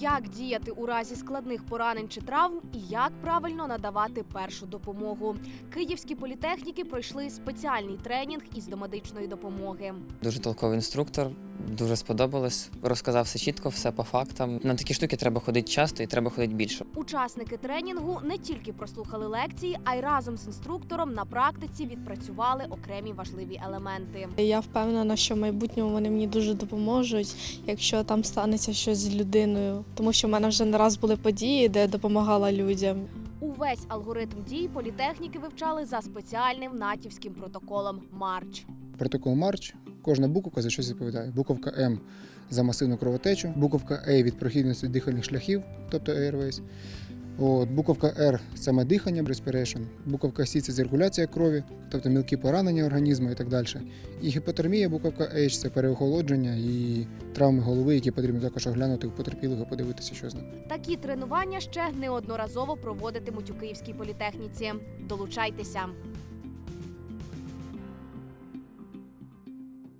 як діяти у разі складних поранень чи травм і як правильно надавати першу допомогу. Київські політехніки пройшли спеціальний тренінг із домедичної допомоги. Дуже толковий інструктор, дуже сподобалось. Розказав все чітко, все по фактам. На такі штуки треба ходити часто і треба ходити більше. Учасники тренінгу не тільки прослухали лекції, а й разом з інструктором на практиці відпрацювали окремі важливі елементи. Я впевнена, що в майбутньому вони мені дуже допоможуть, якщо там станеться щось з людиною. Тому що в мене вже не раз були події, де я допомагала людям. Увесь алгоритм дій політехніки вивчали за спеціальним натівським протоколом Марч. Протокол Марч. Кожна буковка за щось відповідає. Буковка М за масивну кровотечу, буковка А від прохідності дихальних шляхів, тобто Airways. От, буковка Р саме дихання, respiration. Буковка С це циркуляція крові, тобто мілкі поранення організму і так далі. І гіпотермія, буковка H це переохолодження і травми голови, які потрібно також оглянути у потерпілого, подивитися, що з ним. Такі тренування ще неодноразово проводитимуть у Київській політехніці. Долучайтеся.